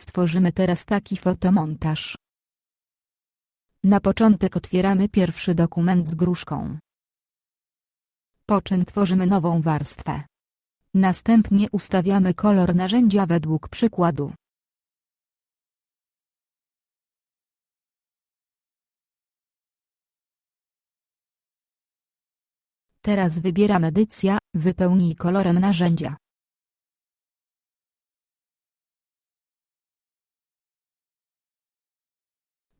Stworzymy teraz taki fotomontaż. Na początek otwieramy pierwszy dokument z gruszką. Po czym tworzymy nową warstwę. Następnie ustawiamy kolor narzędzia według przykładu. Teraz wybieram edycja, wypełnij kolorem narzędzia.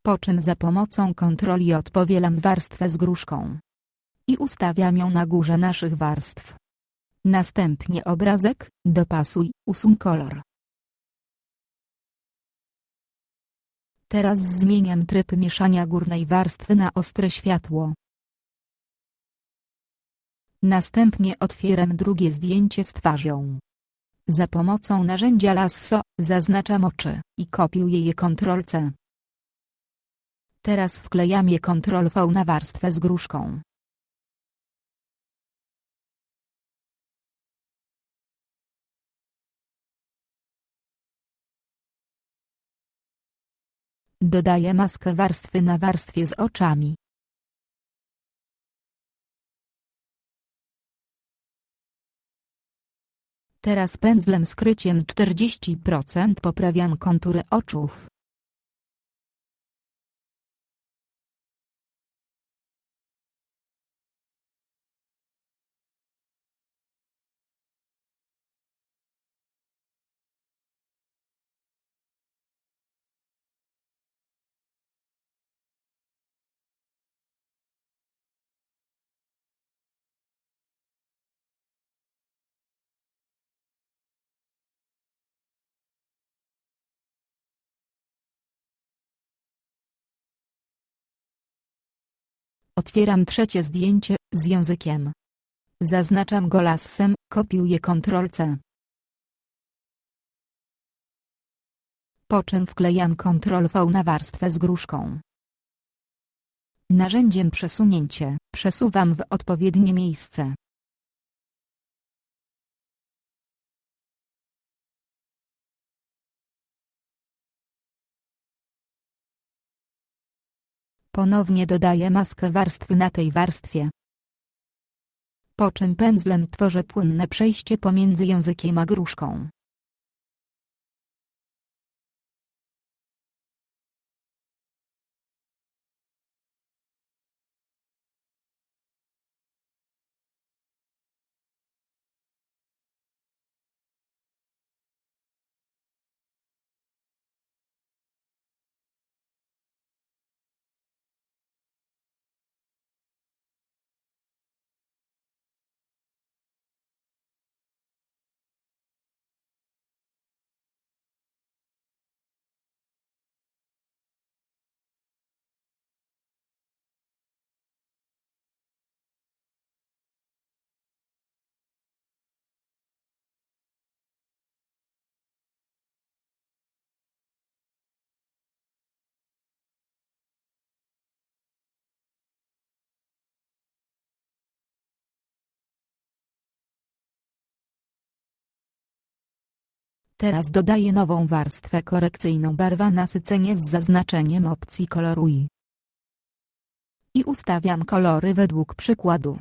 Po czym za pomocą kontroli odpowielam warstwę z gruszką. I ustawiam ją na górze naszych warstw. Następnie obrazek, dopasuj, usuń kolor. Teraz zmieniam tryb mieszania górnej warstwy na ostre światło. Następnie otwieram drugie zdjęcie z twarzą. Za pomocą narzędzia lasso zaznaczam oczy i kopiuję je Ctrl-C. Teraz wklejam je Ctrl-V na warstwę z gruszką. Dodaję maskę warstwy na warstwie z oczami. Teraz pędzlem skryciem 40% poprawiam kontury oczów. Otwieram trzecie zdjęcie, z językiem. Zaznaczam go lassem, kopiuję Ctrl-C. Po czym wklejam Ctrl-V na warstwę z gruszką. Narzędziem przesunięcie przesuwam w odpowiednie miejsce. Ponownie dodaję maskę warstwy na tej warstwie. Po czym pędzlem tworzę płynne przejście pomiędzy językiem a gruszką. Teraz dodaję nową warstwę korekcyjną barwa nasycenie z zaznaczeniem opcji koloruj. I ustawiam kolory według przykładu.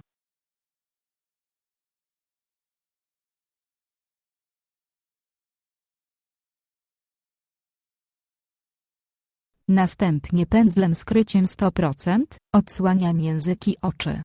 Następnie pędzlem skryciem 100% odsłaniam języki oczy.